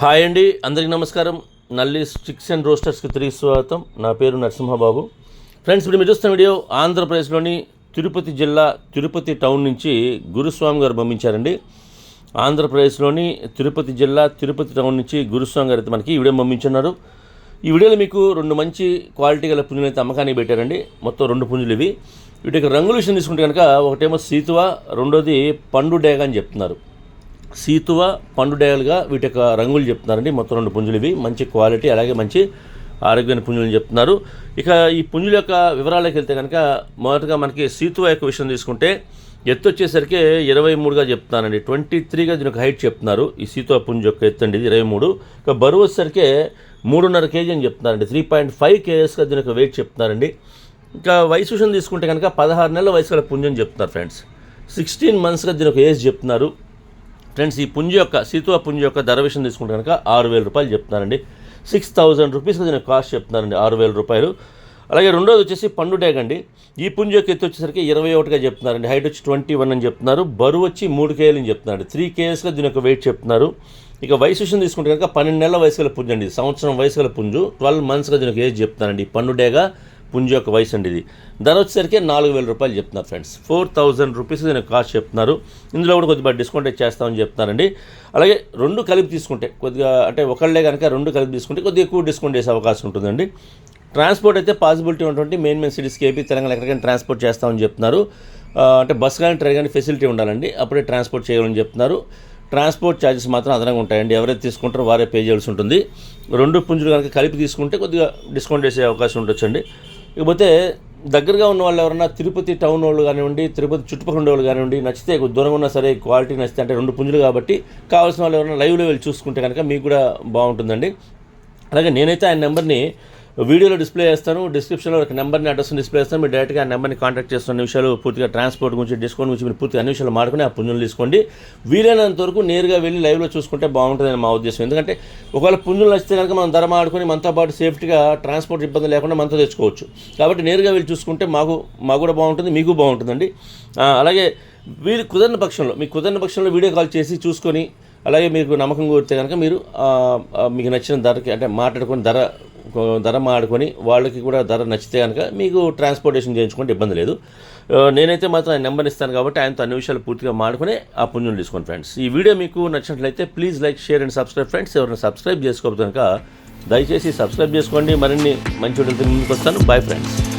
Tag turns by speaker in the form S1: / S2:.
S1: Hi అండి అందరికీ నమస్కారం. నల్లి స్టిక్స్ అండ్ రోస్టర్స్కి తిరిగి స్వాగతం. నా పేరు నరసింహబాబు. ఫ్రెండ్స్ ఇప్పుడు మీరు చూస్తున్న వీడియో ఆంధ్రప్రదేశ్లోని తిరుపతి జిల్లా తిరుపతి టౌన్ నుంచి గురుస్వామి గారు పంపించారండి. ఆంధ్రప్రదేశ్లోని తిరుపతి జిల్లా తిరుపతి టౌన్ నుంచి గురుస్వామి గారు అయితే మనకి ఈ వీడియో పంపించున్నారు ఈ వీడియోలో మీకు రెండు మంచి క్వాలిటీ గల పుంజులు అయితే అమ్మకానికి పెట్టారండి. మొత్తం రెండు పుంజులు ఇవి. వీటికి యొక్క రంగుల విషయం తీసుకుంటే కనుక ఒకటేమో సీతువ రెండోది పండు డేగ అని చెప్తున్నారు. సీతువ పండుడేలుగా వీటి యొక్క రంగులు చెప్తున్నారండి. మొత్తం రెండు పుంజులు ఇవి. మంచి క్వాలిటీ అలాగే మంచి ఆరోగ్యమైన పుంజులు చెప్తున్నారు. ఇక ఈ పుంజుల యొక్క వివరాలకు వెళ్తే కనుక మొదటగా మనకి సీతువ యొక్క విషయం తీసుకుంటే ఎత్తు వచ్చేసరికి ఇరవై మూడుగా చెప్తున్నానండి ట్వంటీ త్రీగా దీని యొక్క హైట్ చెప్తున్నారు. ఈ సీతువ పుంజు యొక్క ఎత్తు అండి ఇది ఇరవై మూడు. ఇక బరువు వచ్చేసరికి మూడున్నర కేజీ అని చెప్తున్నారండి. త్రీ పాయింట్ ఫైవ్ కేజెస్గా దీని యొక్క వెయిట్ చెప్తున్నారండి. ఇంకా వయసు విషయం తీసుకుంటే కనుక పదహారు నెలల వయసు గల పుంజు అని చెప్తున్నారు ఫ్రెండ్స్. సిక్స్టీన్ మంత్స్గా దీని ఒక ఏజ్ చెప్తున్నారు. ఫ్రెండ్స్ ఈ పుంజు యొక్క సీతువా పుంజు యొక్క ధర విషయం తీసుకుంటే కనుక ఆరు వేల రూపాయలు చెప్తున్నానండి సిక్స్ థౌజండ్ రూపీస్ దీని కాస్ట్ చెప్తున్నానండి ఆరు వేల రూపాయలు. అలాగే రెండోది వచ్చేసి పండు ట్యాగ్ అండి. ఈ పుంజు యొక్క ఎత్తు వచ్చేసరికి ఇరవై ఒకటిగా చెప్తున్నారండి. హైట్ వచ్చి ట్వంటీ వన్ అని చెప్తున్నారు. బరువు వచ్చి మూడు కేజీలు అని చెప్తున్నారు త్రీ కేజెస్గా దీని యొక్క వెయిట్ చెప్తున్నారు. ఇక వయసు విషయం తీసుకుంటే కనుక పన్నెండు నెలల వయసు గల పుంజు అండి. సంవత్సరం వయసు గల పుంజు ట్వెల్వ్ మంత్స్గా దీనికి ఏజ్ చెప్తున్నారండి. పండు డేగా పుంజు యొక్క వయసు అండి ఇది. ధర వచ్చేసరికి నాలుగు వేల రూపాయలు చెప్తున్నారు ఫ్రెండ్స్. ఫోర్ థౌజండ్ రూపీస్ దీని కాస్ట్ చెప్తున్నారు. ఇందులో కూడా కొద్దిగా డిస్కౌంట్ చేస్తామని చెప్తున్నారండి. అలాగే రెండు కలిపి తీసుకుంటే కొద్దిగా అంటే ఒకళ్ళే కనుక రెండు కలిపి తీసుకుంటే కొద్దిగా ఎక్కువ డిస్కౌంట్ చేసే అవకాశం ఉంటుందండి. ట్రాన్స్పోర్ట్ అయితే పాసిబిలిటీ ఉన్నటువంటి మెయిన్ మెయిన్ సిటీస్కి ఏపీ తెలంగాణ ఎక్కడికైనా ట్రాన్స్పోర్ట్ చేస్తామని చెప్తున్నారు. అంటే బస్ కానీ ట్రైన్ కానీ ఫెసిలిటీ ఉండాలండి. అప్పుడే ట్రాన్స్పోర్ట్ చేయాలని చెప్తున్నారు. ట్రాన్స్పోర్ట్ ఛార్జెస్ మాత్రం అదనంగా ఉంటాయండి. ఎవరైతే తీసుకుంటారో వారే పే చేయాల్సి ఉంటుంది. రెండు పుంజులు కనుక కలిపి తీసుకుంటే కొద్దిగా డిస్కౌంట్ చేసే అవకాశం ఉండొచ్చండి. ఇకపోతే దగ్గరగా ఉన్న వాళ్ళు ఎవరన్నా తిరుపతి టౌన్ వాళ్ళు కానివ్వండి తిరుపతి చుట్టుపక్కల వాళ్ళు కానివ్వండి నచ్చితే దూరంగా ఉన్నా సరే క్వాలిటీ నచ్చితే అంటే రెండు పుంజులు కాబట్టి కావాల్సిన వాళ్ళు ఎవరైనా లైవ్లో వెళ్ళి చూసుకుంటే కనుక మీకు కూడా బాగుంటుందండి. అలాగే నేనైతే ఆయన నెంబర్ని వీడియోలో డిస్ప్లే చేస్తాను. డిస్క్రిప్షన్లో ఒక నెంబర్ని అడ్రస్ డిస్ప్లే చేస్తాను. మీరు డైరెక్ట్గా ఆ నెంబర్ని కాంటాక్ట్ చేస్తున్న విషయాలు పూర్తిగా ట్రాన్స్పోర్ట్ గురించి డిస్కౌంట్ గురించి మీరు పూర్తిగా అన్ని విషయాలు మాడుకుని ఆ పుంజులు తీసుకోండి. వీలైనంత వరకు నేరుగా వెళ్ళి లైవ్లో చూసుకుంటే బాగుంటుందని మా ఉద్దేశం. ఎందుకంటే ఒకవేళ పుంజులు నచ్చితే కనుక మనం ధర మాడుకొని మనతో పాటు సేఫ్టీగా ట్రాన్స్పోర్ట్ ఇబ్బంది లేకుండా మనతో తెచ్చుకోవచ్చు. కాబట్టి నేరుగా వెళ్ళి చూసుకుంటే మాకు మాకు కూడా బాగుంటుంది మీకు బాగుంటుందండి. అలాగే వీరు కుదరని పక్షంలో మీకు కుదరని పక్షంలో వీడియో కాల్ చేసి చూసుకొని అలాగే మీకు నమ్మకం కోరితే కనుక మీరు మీకు నచ్చిన ధరకి అంటే మాట్లాడుకుని ధర ధర మాడుకొని వాళ్ళకి కూడా ధర నచ్చితే కనుక మీకు ట్రాన్స్పోర్టేషన్ చేయించుకుంటే ఇబ్బంది లేదు. నేనైతే మాత్రం ఆయన నెంబర్ ఇస్తాను కాబట్టి ఆయనతో అన్ని విషయాలు పూర్తిగా మాడుకొని ఆ పుణ్యం తీసుకోండి ఫ్రెండ్స్. ఈ వీడియో మీకు నచ్చినట్లయితే please like share and subscribe friends. ఎవరైనా సబ్స్క్రైబ్ చేసుకోకపోతే కనుక దయచేసి సబ్స్క్రైబ్ చేసుకోండి. మరిన్ని మంచి వీడియోలతో ముందుకు వస్తాను. Bye friends